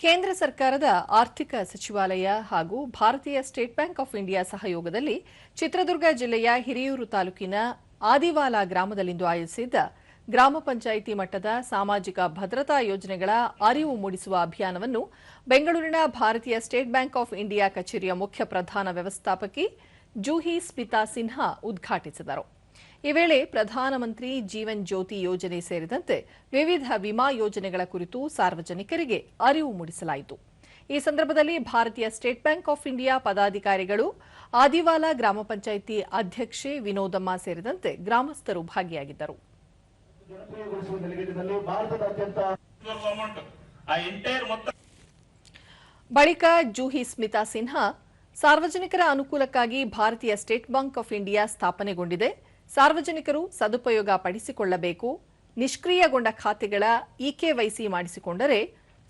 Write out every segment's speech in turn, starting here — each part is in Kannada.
ಕೇಂದ್ರ ಸರ್ಕಾರದ ಆರ್ಥಿಕ ಸಚಿವಾಲಯ ಹಾಗೂ ಭಾರತೀಯ ಸ್ಟೇಟ್ ಬ್ಯಾಂಕ್ ಆಫ್ ಇಂಡಿಯಾ ಸಹಯೋಗದಲ್ಲಿ ಚಿತ್ರದುರ್ಗ ಜಿಲ್ಲೆಯ ಹಿರಿಯೂರು ತಾಲೂಕಿನ ಆದಿವಾಲ ಗ್ರಾಮದಲ್ಲಿಂದು ಆಯೋಜಿಸಿದ್ದ ಗ್ರಾಮ ಪಂಚಾಯಿತಿ ಮಟ್ಟದ ಸಾಮಾಜಿಕ ಭದ್ರತಾ ಯೋಜನೆಗಳ ಅರಿವು ಮೂಡಿಸುವ ಅಭಿಯಾನವನ್ನು ಬೆಂಗಳೂರಿನ ಭಾರತೀಯ ಸ್ಟೇಟ್ ಬ್ಯಾಂಕ್ ಆಫ್ ಇಂಡಿಯಾ ಕಚೇರಿಯ ಮುಖ್ಯ ಪ್ರಧಾನ ವ್ಯವಸ್ಥಾಪಕಿ ಜೂಹಿ ಸ್ಮಿತಾ ಸಿನ್ಹಾ ಉದ್ಘಾಟಿಸಿದರು. ಈ ವೇಳೆ ಪ್ರಧಾನಮಂತ್ರಿ ಜೀವನ್ ಜ್ಯೋತಿ ಯೋಜನೆ ಸೇರಿದಂತೆ ವಿವಿಧ ವಿಮಾ ಯೋಜನೆಗಳ ಕುರಿತು ಸಾರ್ವಜನಿಕರಿಗೆ ಅರಿವು ಮೂಡಿಸಲಾಯಿತು. ಈ ಸಂದರ್ಭದಲ್ಲಿ ಭಾರತೀಯ ಸ್ಟೇಟ್ ಬ್ಯಾಂಕ್ ಆಫ್ ಇಂಡಿಯಾ ಪದಾಧಿಕಾರಿಗಳು, ಆದಿವಾಲ ಗ್ರಾಮ ಪಂಚಾಯಿತಿ ಅಧ್ಯಕ್ಷೆ ವಿನೋದಮ್ಮ ಸೇರಿದಂತೆ ಗ್ರಾಮಸ್ಥರು ಭಾಗಿಯಾಗಿದ್ದರು. ಬಳಿಕ ಜೂಹಿ ಸ್ಮಿತಾ ಸಿನ್ಹಾ, ಸಾರ್ವಜನಿಕರ ಅನುಕೂಲಕ್ಕಾಗಿ ಭಾರತೀಯ ಸ್ಟೇಟ್ ಬ್ಯಾಂಕ್ ಆಫ್ ಇಂಡಿಯಾ ಸ್ಥಾಪನೆಗೊಂಡಿದೆ. ಸಾರ್ವಜನಿಕರು ಸದುಪಯೋಗ ಪಡಿಸಿಕೊಳ್ಳಬೇಕು ನಿಷ್ಕ್ರಿಯಗೊಂಡ ಖಾತೆಗಳ ಇಕೆವೈಸಿ ಮಾಡಿಸಿಕೊಂಡರೆ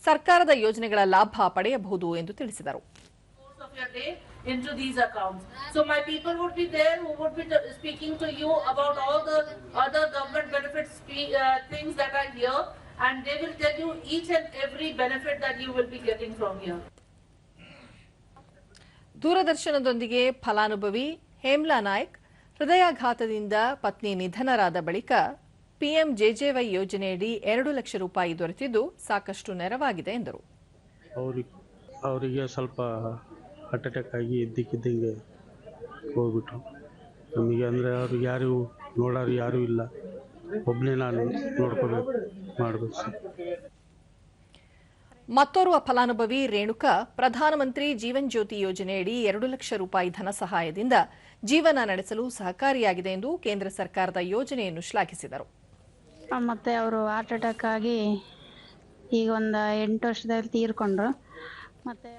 ಸರ್ಕಾರದ ಯೋಜನೆಗಳ ಲಾಭ ಪಡೆಯಬಹುದು ಎಂದು ತಿಳಿಸಿದರು into these accounts. So my people would be there who would be speaking to you about all the other government benefits uh, things that are here and they will tell you each and every benefit that you will be getting from here. ದೂರದರ್ಶನದೊಂದಿಗೆ ಫಲಾನುಭವಿ ಹೇಮ್ಲಾ ನಾಯ್ಕ್ ಹೃದಯಾಘಾತದಿಂದ ಪತ್ನಿ ನಿಧನರಾದ ಬಳಿಕ ಪಿಎಂಜೆಜೆವೈ ಯೋಜನೆಯಡಿ ಎರಡು ಲಕ್ಷ ರೂಪಾಯಿ ದೊರೆತಿದ್ದು ಸಾಕಷ್ಟು ನೆರವಾಗಿದೆ ಎಂದರು. ಅವ್ರಿಗೆ ಸ್ವಲ್ಪ ಹಾರ್ಟ್ ಅಟ್ಯಾಕ್ ಆಗಿ ಇದ್ದಕ್ಕಿದ್ದಂಗೆ ಹೋಗ್ಬಿಟ್ರು. ನಮಗೆ ಅಂದರೆ ಅವ್ರಿಗೆ ಯಾರು ನೋಡೋರು ಯಾರೂ ಇಲ್ಲ. ಒಬ್ಬನೇ ನಾನು ನೋಡ್ಕೋಬೇಕು, ಮಾಡಬೇಕು. ಸರ್ ಮತ್ತೋರ್ವ ಫಲಾನುಭವಿ ರೇಣುಕಾ, ಪ್ರಧಾನಮಂತ್ರಿ ಜೀವನ್ ಜ್ಯೋತಿ ಯೋಜನೆಯಡಿ ಎರಡು ಲಕ್ಷ ರೂಪಾಯಿ ಧನ ಸಹಾಯದಿಂದ ಜೀವನ ನಡೆಸಲು ಸಹಕಾರಿಯಾಗಿದೆ ಎಂದು ಕೇಂದ್ರ ಸರ್ಕಾರದ ಯೋಜನೆಯನ್ನು ಶ್ಲಾಘಿಸಿದರು. ಮತ್ತೆ ಅವರು ಹಾರ್ಟ್ ಅಟ್ಯಾಕ್ ಆಗಿ ಈಗ ಒಂದು ಎಂಟು ವರ್ಷದಲ್ಲಿ ತೀರ್ಕೊಂಡ್ರು. ಮತ್ತು